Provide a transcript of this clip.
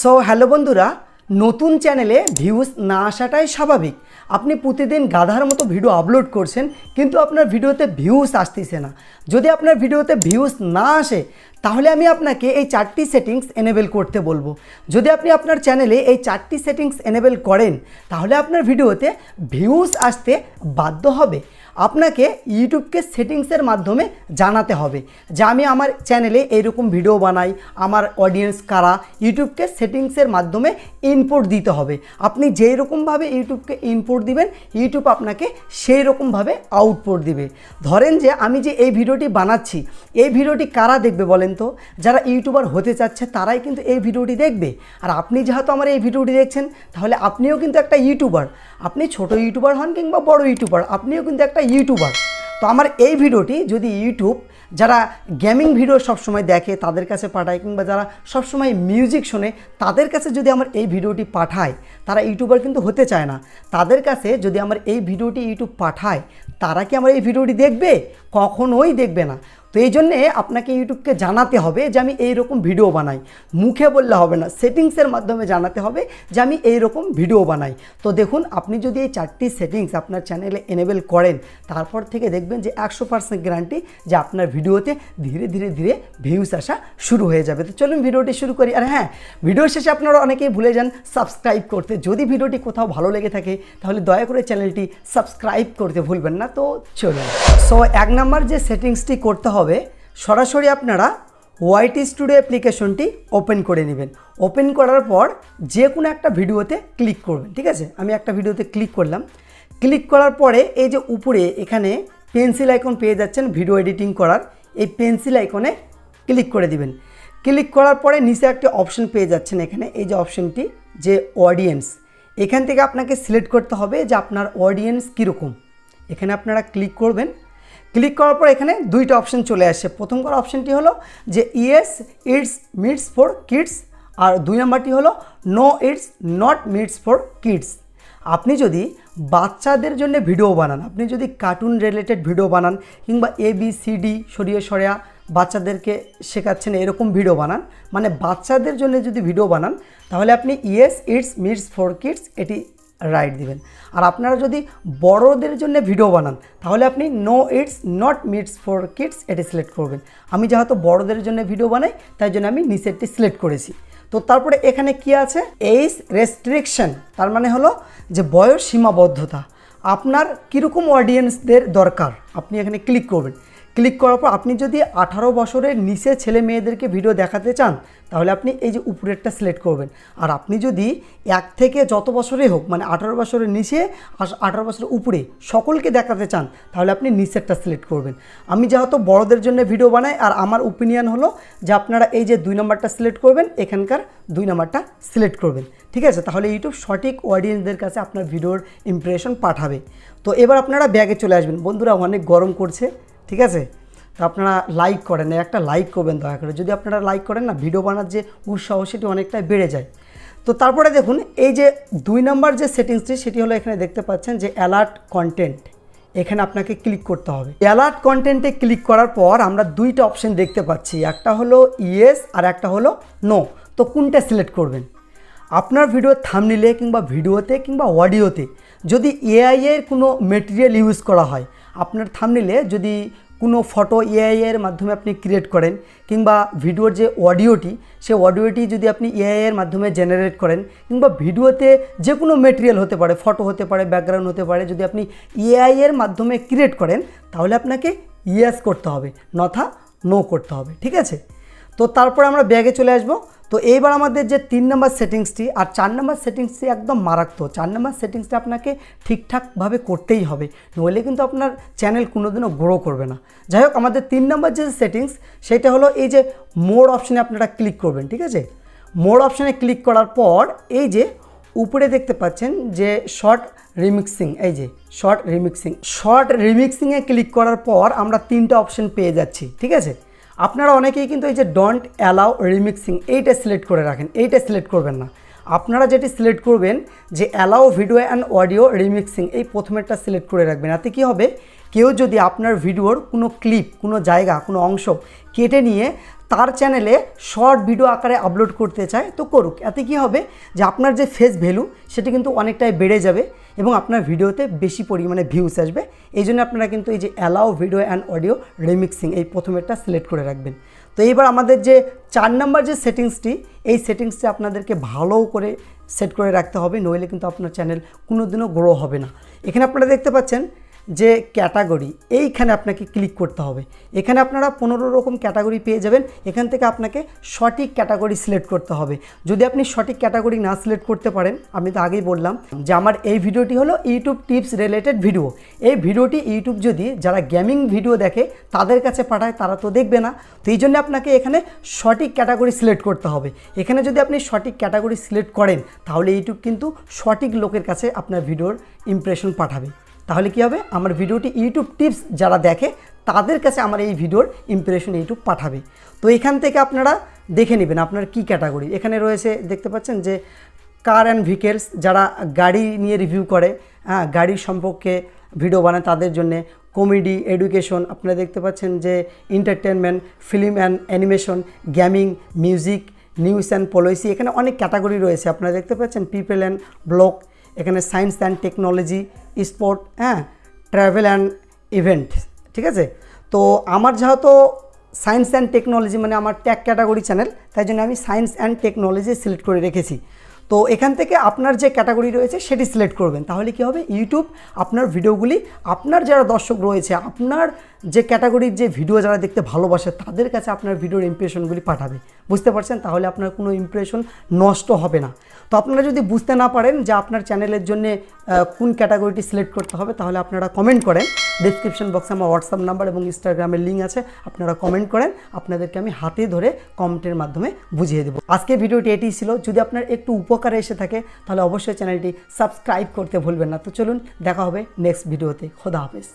So hello বন্ধুরা, নতুন চ্যানেলে ভিউজ না আসাটাই স্বাভাবিক। আপনি প্রতিদিন গাধার মতো ভিডিও আপলোড করছেন, কিন্তু আপনার ভিডিওতে ভিউজ আসতেছে না। যদি আপনার ভিডিওতে ভিউজ না আসে, তাহলে আমি আপনাকে এই চারটি সেটিংস এনেবেল করতে বলব। যদি আপনি আপনার চ্যানেলে এই চারটি সেটিংস এনেবেল করেন, তাহলে আপনার ভিডিওতে ভিউজ আসতে বাধ্য হবে। আপনাকে ইউটিউবকে সেটিংসের মাধ্যমে জানাতে হবে। যে আমি আমার চ্যানেলে এইরকম ভিডিও বানাই, আমার অডিয়েন্স কারা ইউটিউবকে সেটিংসের মাধ্যমে ইনপুট দিতে হবে। আপনি যেই রকমভাবে ইউটিউবকে ইনপুট দিবেন ইউটিউব আপনাকে সেই রকমভাবে আউটপুট দিবে। ধরেন যে আমি যে এই ভিডিওটি বানাচ্ছি, এই ভিডিওটি কারা দেখবে বলেন তো? যারা ইউটিউবার হতে চাচ্ছে, তারাই কিন্তু এই ভিডিওটি দেখবে। আর আপনি যেহেতু আমার এই ভিডিওটি দেখছেন, তাহলে আপনিও কিন্তু একটা ইউটিউবার আপনি ছোট ইউটিউবার হন কিংবা বড় ইউটিউবার, আপনিও কিন্তু একটা ইউটিউবার। তো আমার এই ভিডিওটি যদি ইউটিউব যারা গেমিং ভিডিও সবসময় দেখে তাদের কাছে পাঠায় কিংবা যারা সবসময় মিউজিক শোনে তাদের কাছে যদি আমার এই ভিডিওটি পাঠায়, তারা ইউটিউবার কিন্তু হতে চায় না। তাদের কাছে যদি আমার এই ভিডিওটি ইউটিউব পাঠায়, তারা কি আমার এই ভিডিওটি দেখবে? কখনোই দেখবে না। তো এই জন্যে আপনাকে ইউটিউবকে জানাতে হবে যে আমি এই রকম ভিডিও বানাই। মুখে বললে হবে না সেটিংসের মাধ্যমে জানাতে হবে যে আমি এই রকম ভিডিও বানাই। তো দেখুন, আপনি যদি এই চারটি সেটিংস আপনার চ্যানেলে এনেবেল করেন, তারপর থেকে দেখবেন যে একশো পার্সেন্ট গ্যারান্টি যে আপনার ভিডিওতে ধীরে ধীরে ধীরে ভিউস আসা শুরু হয়ে যাবে। তো চলুন ভিডিওটি শুরু করি। আর হ্যাঁ ভিডিও শেষে আপনারা অনেকেই ভুলে যান সাবস্ক্রাইব করতে। যদি ভিডিওটি কোথাও ভালো লেগে থাকে, তাহলে দয়া করে চ্যানেলটি সাবস্ক্রাইব করতে ভুলবেন না। তো চলুন। সো এক নাম্বার যে সেটিংসটি করতে হবে সরাসরি আপনারা ওয়াইটি স্টুডিও অ্যাপ্লিকেশনটি ওপেন করে নেবেন। ওপেন করার পর যে কোনো একটা ভিডিওতে ক্লিক করবেন, ঠিক আছে? আমি একটা ভিডিওতে ক্লিক করলাম। ক্লিক করার পরে এই যে উপরে এখানে পেন্সিল আইকন পেয়ে যাচ্ছেন ভিডিও এডিটিং করার, এই পেন্সিল আইকনে ক্লিক করে দিবেন। ক্লিক করার পরে নিচে একটা অপশন পেয়ে যাচ্ছেন এখানে, এই যে অপশনটি যে অডিয়েন্স এখান থেকে আপনাকে সিলেক্ট করতে হবে যে আপনার অডিয়েন্স কীরকম। এখানে আপনারা ক্লিক করবেন ক্লিক করার পর এখানে দুইটা অপশন চলে আসে। প্রথম অপশনটি হলো যে yes, it's, made for kids আর দুই নম্বরটি হলো no, it's, not made for kids. আপনি যদি বাচ্চাদের জন্য ভিডিও বানান, আপনি যদি কার্টুন রিলেটেড ভিডিও বানান কিংবা এ, বি, সি, ডি, সরিয়ে সরিয়া বাচ্চাদেরকে শেখাচ্ছেন এরকম ভিডিও বানান মানে বাচ্চাদের জন্য যদি ভিডিও বানান, তাহলে আপনি yes, it's, made for kids এটি রাইট দিবেন। আর আপনারা যদি বড়দের জন্য ভিডিও বানান, তাহলে আপনি no it's not made for kids এটি সিলেক্ট করবেন। আমি যেহেতু বড়দের জন্য ভিডিও বানাই, তাই জন্য আমি নিচেরটি সিলেক্ট করেছি। তো তারপরে এখানে কি আছে? এইজ রেস্ট্রিকশন তার মানে হলো যে বয়স সীমাবদ্ধতা। আপনার কীরকম অডিয়েন্সদের দরকার? আপনি এখানে ক্লিক করবেন। ক্লিক করার পর আপনি যদি আঠারো বছরের নিচে ছেলে মেয়েদেরকে ভিডিও দেখাতে চান, তাহলে আপনি এই যে উপরেরটা সিলেক্ট করবেন। আর আপনি যদি এক থেকে যত বছরে হোক মানে আঠারো বছরের নিচে আঠারো বছরের উপরে সকলকে দেখাতে চান, তাহলে আপনি নিচেরটা সিলেক্ট করবেন। আমি যেহেতু বড়দের জন্য ভিডিও বানাই, আর আমার ওপিনিয়ন হলো যে আপনারা এই যে দুই নম্বরটা সিলেক্ট করবেন, এখানকার দুই নাম্বারটা সিলেক্ট করবেন। ঠিক আছে? তাহলে ইউটিউব সঠিক অডিয়েন্সদের কাছে আপনার ভিডিওর ইমপ্রেশন পাঠাবে। তো এবার আপনারা ব্যাগে চলে আসবেন। বন্ধুরা, অনেক গরম করছে। ঠিক আছে? তো আপনারা লাইক করেন। একটা লাইক করবেন, দয়া করে। যদি আপনারা লাইক করেন না ভিডিও বানার যে উৎসাহ, সেটি অনেকটাই বেড়ে যায়। তো তারপরে দেখুন, এই যে দুই নম্বর যে সেটিংসটি সেটি হলো এখানে দেখতে পাচ্ছেন যে অ্যালার্ট কন্টেন্ট এখানে আপনাকে ক্লিক করতে হবে। অ্যালার্ট কন্টেন্টে ক্লিক করার পর আমরা দুইটা অপশন দেখতে পাচ্ছি। একটা হলো ইয়েস আর একটা হলো নো তো কোনটা সিলেক্ট করবেন? আপনার ভিডিও থামনিলে কিংবা ভিডিওতে কিংবা অডিওতে যদি এআই এর কোনো মেটেরিয়াল ইউজ করা হয়, আপনার থামনিলে যদি কোনো ফটো এআই এর মাধ্যমে আপনি ক্রিয়েট করেন কিংবা ভিডিওর যে অডিওটি সে অডিওটি যদি আপনি এআই এর মাধ্যমে জেনারেট করেন কিংবা ভিডিওতে যে কোনো মেটেরিয়াল হতে পারে ফটো হতে পারে ব্যাকগ্রাউন্ড হতে পারে, যদি আপনি এআই এর মাধ্যমে ক্রিয়েট করেন, তাহলে আপনাকে ইয়েস করতে হবে, নথা নো করতে হবে, ঠিক আছে? তো তারপরে আমরা ব্যাগে চলে আসব। তো এইবার আমাদের যে তিন নম্বর সেটিংসটি আর চার নম্বর সেটিংসটি একদম মারাত্মক। চার নম্বর সেটিংসটা আপনাকে ঠিকঠাকভাবে করতেই হবে, নইলে কিন্তু আপনার চ্যানেল কোনোদিনও গ্রো করবে না। যাই হোক, আমাদের তিন নম্বর যে সেটিংস, সেটা হলো এই যে মোড অপশানে আপনারা ক্লিক করবেন, ঠিক আছে? মোড অপশানে ক্লিক করার পর এই যে উপরে দেখতে পাচ্ছেন যে শর্ট রিমিক্সিং এই যে শর্ট রিমিক্সিং শর্ট রিমিক্সিংয়ে ক্লিক করার পর আমরা তিনটা অপশন পেয়ে যাচ্ছি, ঠিক আছে? আপনারা অনেকেই কিন্তু এই যে ডন্ট অ্যালাউ রিমিক্সিং এইটা সিলেক্ট করে রাখেন, এইটা সিলেক্ট করবেন না। আপনারা যেটি সিলেক্ট করবেন, যে allow video and audio remixing এই প্রথমেরটা সিলেক্ট করে রাখবেন। এতে কী হবে? কেউ যদি আপনার ভিডিওর কোনো ক্লিপ কোনো জায়গা, কোনো অংশ কেটে নিয়ে তার চ্যানেলে শর্ট ভিডিও আকারে আপলোড করতে চায়, তো করুক। এতে কী হবে? যে আপনার যে ফেস ভ্যালু সেটা কিন্তু অনেকটাই বেড়ে যাবে। এবং আপনার ভিডিওতে বেশি পরিমাণে ভিউস আসবে। এই জন্য আপনারা কিন্তু এই যে allow video and audio remixing এই প্রথমেরটা সিলেক্ট করে রাখবেন। তো এইবার আমাদের যে চার নাম্বার যে সেটিংসটি, এই সেটিংসটি আপনাদেরকে ভালো করে সেট করে রাখতে হবে, নইলে কিন্তু আপনার চ্যানেল কোনো দিনও গ্রো হবে না। এখানে আপনারা দেখতে পাচ্ছেন যে ক্যাটাগরি, এইখানে আপনাকে ক্লিক করতে হবে। এখানে আপনারা পনেরো রকম ক্যাটাগরি পেয়ে যাবেন। এখান থেকে আপনাকে সঠিক ক্যাটাগরি সিলেক্ট করতে হবে। যদি আপনি সঠিক ক্যাটাগরি না সিলেক্ট করতে পারেন, আমি তো আগেই বললাম যে আমার এই ভিডিওটি হলো ইউটিউব টিপস রিলেটেড ভিডিও। এই ভিডিওটি ইউটিউব যদি যারা গেমিং ভিডিও দেখে, তাদের কাছে পাঠায়, তারা তো দেখবে না। তো এই জন্য আপনাকে এখানে সঠিক ক্যাটাগরি সিলেক্ট করতে হবে। এখানে যদি আপনি সঠিক ক্যাটাগরি সিলেক্ট করেন, তাহলে ইউটিউব কিন্তু সঠিক লোকের কাছে আপনার ভিডিওর ইমপ্রেশন পাঠাবে। তাহলে কি হবে? আমার ভিডিওটি ইউটিউব টিপস যারা দেখে, তাদের কাছে আমার এই ভিডিওর ইমপ্রেশন ইউটিউব পাঠাবে। তো এখান থেকে আপনারা দেখে নেবেন আপনার কি ক্যাটাগরি এখানে রয়েছে, দেখতে পাচ্ছেন যে কার অ্যান্ড ভিকেলস যারা গাড়ি নিয়ে রিভিউ করে হ্যাঁ গাড়ির সম্পর্কে ভিডিও বানায়, তাদের জন্যে কমেডি এডুকেশন আপনারা দেখতে পাচ্ছেন যে entertainment film and animation gaming music news and policy এখানে অনেক ক্যাটাগরি রয়েছে। আপনারা দেখতে পাচ্ছেন পিপল অ্যান্ড ব্লগ এখানে সায়েন্স অ্যান্ড টেকনোলজি স্পোর্ট হ্যাঁ ট্রাভেল অ্যান্ড ইভেন্ট ঠিক আছে? তো আমার যেহেতু সায়েন্স অ্যান্ড টেকনোলজি মানে আমার ট্যাগ ক্যাটাগরি চ্যানেল তাই জন্য আমি সায়েন্স অ্যান্ড টেকনোলজি সিলেক্ট করে রেখেছি। তো এখান থেকে আপনার যে ক্যাটাগরি রয়েছে, সেটি সিলেক্ট করবেন। তাহলে কি হবে? ইউটিউব আপনার ভিডিওগুলি আপনার যারা দর্শক রয়েছে, আপনার যে ক্যাটাগরির যে ভিডিও যারা দেখতে ভালোবাসে, তাদের কাছে আপনার ভিডিওর ইমপ্রেশনগুলি পাঠাবে। বুঝতে পারছেন? তাহলে আপনার কোনো ইমপ্রেশন নষ্ট হবে না। তো আপনারা যদি বুঝতে না পারেন যে আপনার চ্যানেলের জন্য কোন ক্যাটাগরিটি সিলেক্ট করতে হবে, তাহলে আপনারা কমেন্ট করেন। ডিসক্রিপশন বক্সে আমার হোয়াটসঅ্যাপ নাম্বার এবং ইনস্টাগ্রামের লিঙ্ক আছে, আপনারা কমেন্ট করেন। আপনাদেরকে আমি হাতে ধরে কমেন্টের মাধ্যমে বুঝিয়ে দেবো। আজকে ভিডিওটি এটি ছিল। যদি আপনার একটু উপকারে এসে থাকে, তাহলে অবশ্যই চ্যানেলটি সাবস্ক্রাইব করতে ভুলবেন না। তো চলুন, দেখা হবে নেক্সট ভিডিওতে খোদা হাফেজ।